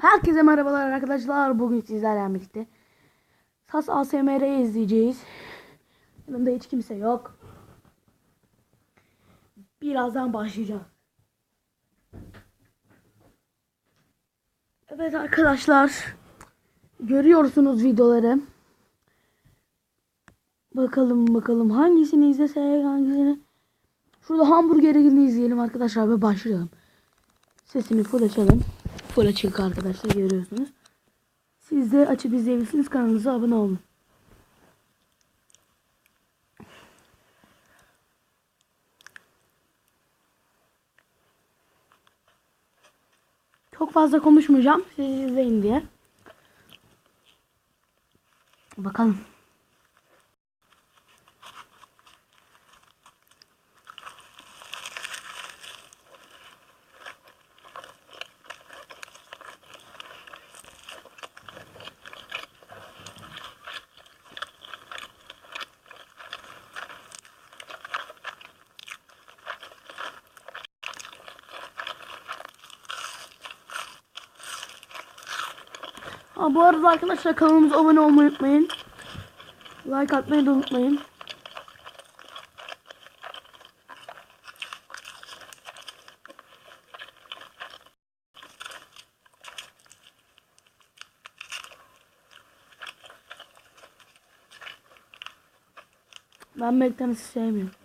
Herkese merhabalar arkadaşlar. Bugün sizlerle birlikte SAS ASMR izleyeceğiz. Yanımda hiç kimse yok. Birazdan başlayacağım. Evet arkadaşlar. Görüyorsunuz videoları. Bakalım bakalım hangisini izlesek hangisini. Şurada hamburgerini izleyelim arkadaşlar ve başlayalım. Sesini full açalım. Full açık arkadaşlar görüyorsunuz. Siz de açıp izleyebilirsiniz. Kanalımıza abone olun. Çok fazla konuşmayacağım. Siz izleyin diye. Bakalım. Ha, bu arada arkadaşlar kanalımıza abone olmayı unutmayın. Like atmayı da unutmayın. Ben McDonald's'ı sevmiyorum.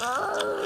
Güzel.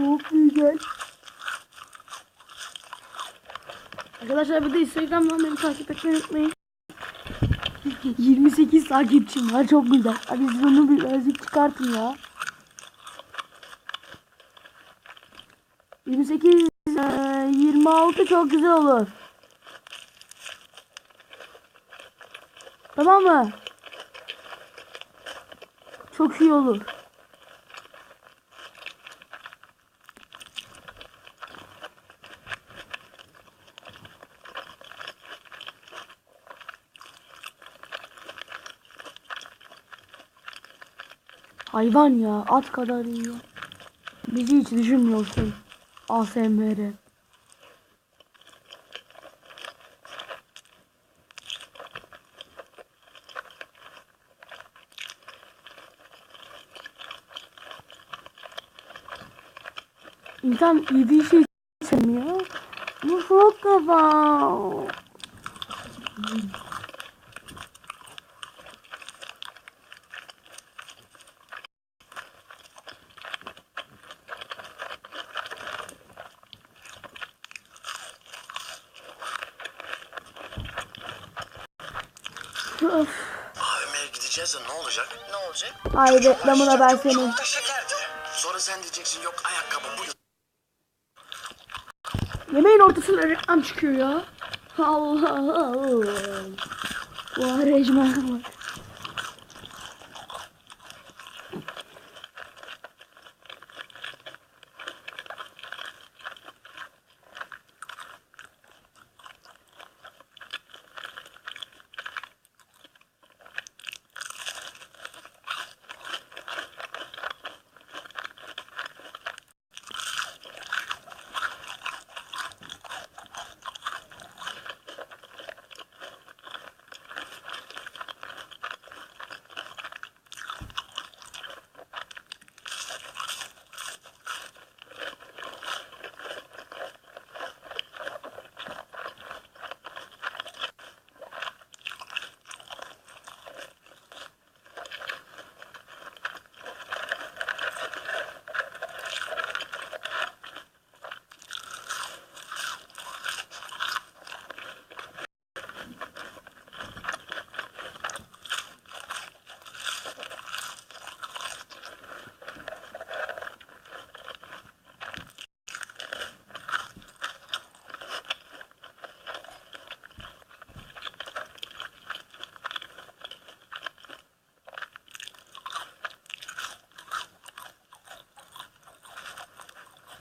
Çok güzel. Arkadaşlar bir de Instagram'dan beni takip etmeyi unutmayın. 28 takipçim var çok güzel. Abi siz onu birazcık çıkartın ya. 28 eee, 26 çok güzel olur. Tamam mı? Çok iyi olur. Hayvan ya at kadar yiyor. Bizi hiç düşünmüyorsun. ASMR. İnsan yediği şey sevmiyor. Bu çok kafa. Öf. AVM'ye gideceğiz de ne olacak? Ne olacak? Ay reklamına ben senin. Çok da şekerdi. Sonra sen diyeceksin yok ayakkabı bu. Yemeğin ortasında reklam çıkıyor ya. Allah Allah. Bu aracıma bak.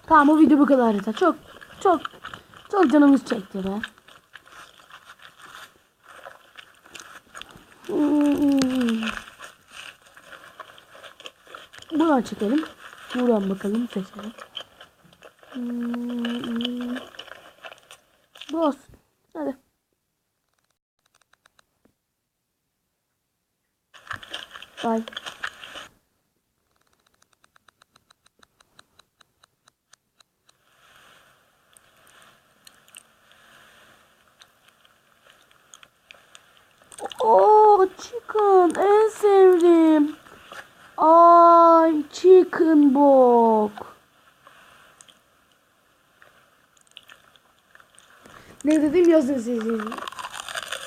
Tamam bu video bu kadar yeter. Çok çok çok canımız çekti be. Buradan çekelim. Buradan bakalım seçelim. Bu olsun. Hadi. Bye. Chicken en sevdiğim. Ay, chicken bok. Ne dedim yazın sizin.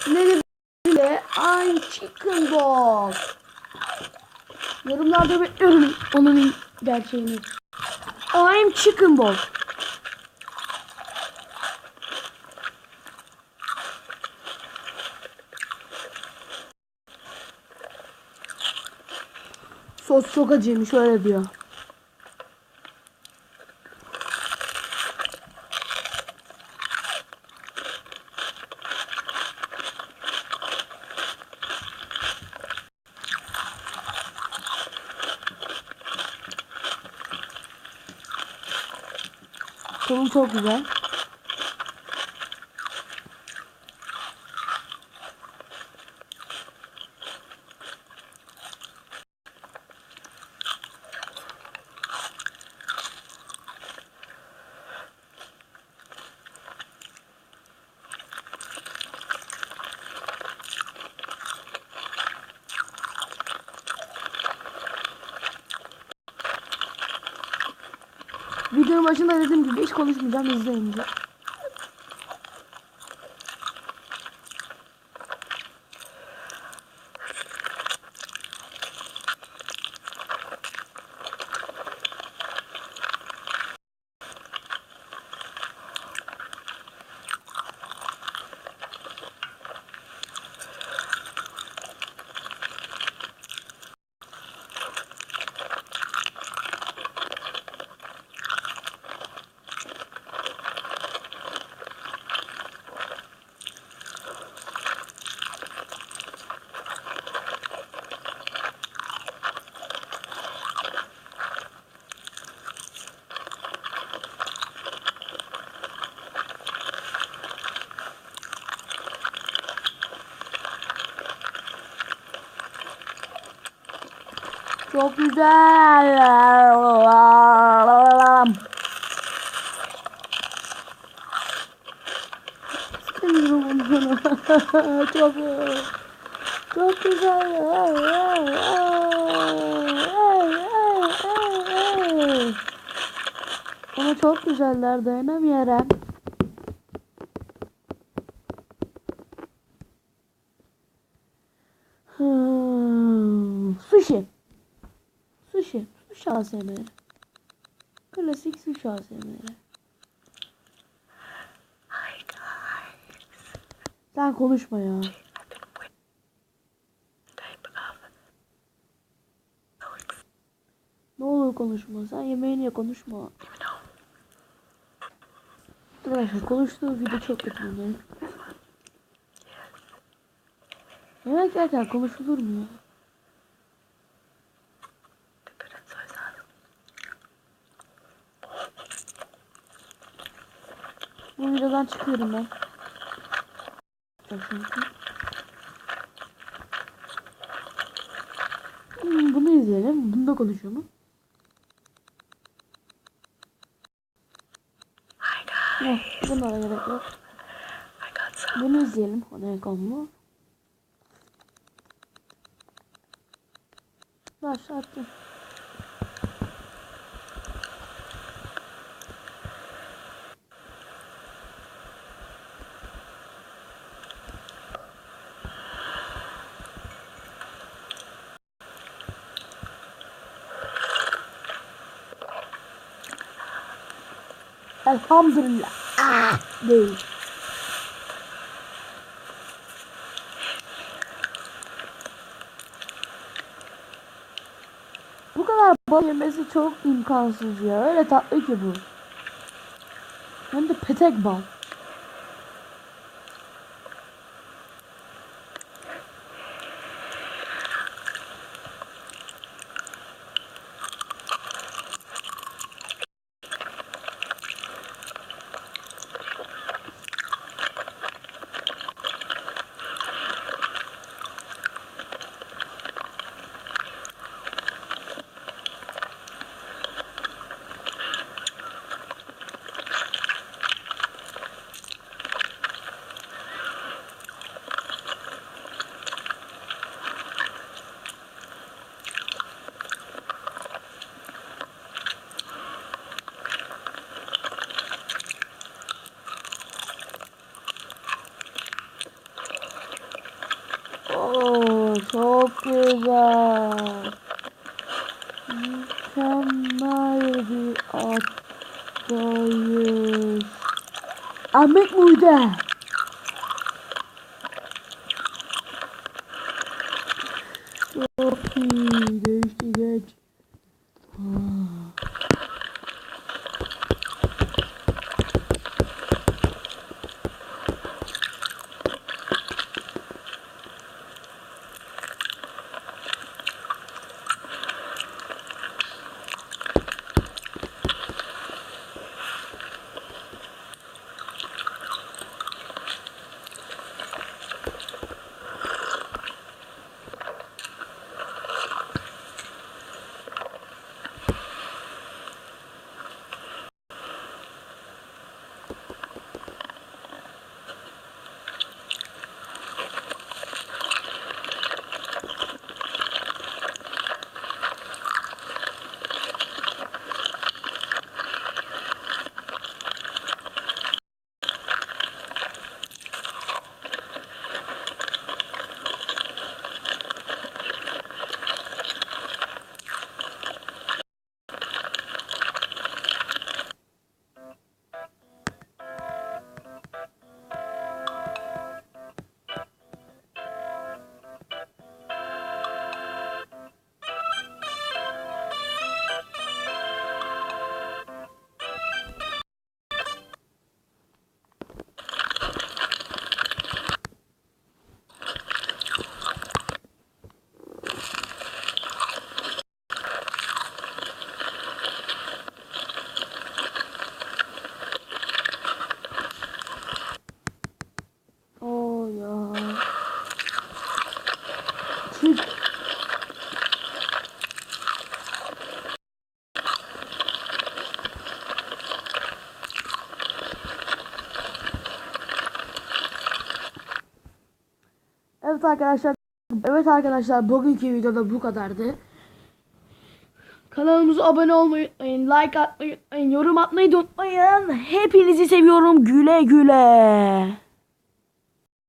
Ne dedim? Ay, chicken bok. Yorumlarda bekliyorum onun gerçeğini. I'm chicken bok. Sos çok acıymış öyle diyor. Sonu çok güzel. Videonun başında dediğim gibi hiç konuşmayacağım izleyince. Çok güzel. Çok çok güzel. Ama çok güzeller dayanamıyorum. Sushi. Sushi ASMR. Klasik sushi ASMR. Sen konuşma ya. Ne olur konuşma. Sen yemeğini ye konuşma. Arkadaşlar konuştuğu video çok kötü bunların. Yemek yerken konuşulur mu ya? Videodan çıkıyorum ben. Hmm, bunu izleyelim. Bunu da konuşuyor mu? Yok, bunlara gerek yok. Bunu izleyelim. O ne konu? Başlattım. Elhamdülillah. Ah değil. Bu kadar bal yemesi çok imkansız ya. Öyle tatlı ki bu. Hem de petek bal. Güzel. Mükemmel bir attayız. Ahmet Muğde. Çok iyi. Arkadaşlar. Evet arkadaşlar bugünkü videoda bu kadardı. Kanalımıza abone olmayı unutmayın. Like atmayı unutmayın. Yorum atmayı unutmayın. Hepinizi seviyorum. Güle güle.